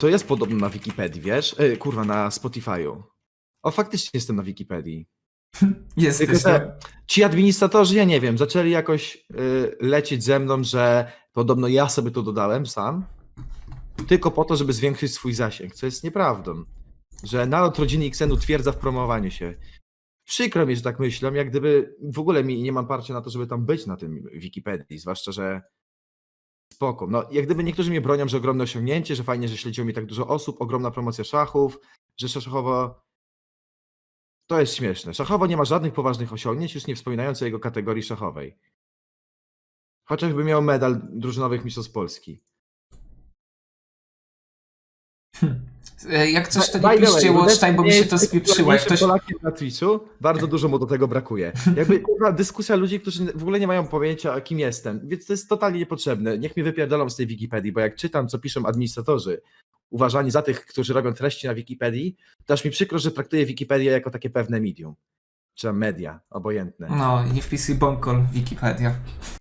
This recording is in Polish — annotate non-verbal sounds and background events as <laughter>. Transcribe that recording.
To jest podobno na Wikipedii, wiesz? E, kurwa, na Spotify'u. O, faktycznie jestem na Wikipedii. <laughs> Jesteś, Tylko, że ci administratorzy, ja nie wiem, zaczęli jakoś y, lecieć ze mną, że podobno ja sobie to dodałem sam, tylko po to, żeby zwiększyć swój zasięg, co jest nieprawdą. Że naród rodziny Xen utwierdza w promowaniu się. Przykro mi, że tak myślę, jak gdyby w ogóle mi nie mam parcia na to, żeby tam być na tym Wikipedii, zwłaszcza, że spoko. No, jak gdyby niektórzy mnie bronią, że ogromne osiągnięcie, że fajnie, że śledziło mi tak dużo osób, ogromna promocja szachów, że szachowo to jest śmieszne. Szachowo nie ma żadnych poważnych osiągnięć, już nie wspominając o jego kategorii szachowej. Chociażby miał medal drużynowych mistrzostw Polski. E, Jak coś, to nie piszcie watchtime, bo mi się to spieprzyło. Jak ktoś... Polakiem na Twitchu, bardzo dużo mu do tego brakuje. Jakby kurwa, dyskusja ludzi, którzy w ogóle nie mają pojęcia, kim jestem, więc to jest totalnie niepotrzebne. Niech mnie wypierdolą z tej Wikipedii, bo jak czytam, co piszą administratorzy, uważani za tych, którzy robią treści na Wikipedii, to aż mi przykro, że traktuję Wikipedię jako takie pewne medium. Czy media, obojętne. No, nie wpisuj Bonkol Wikipedia.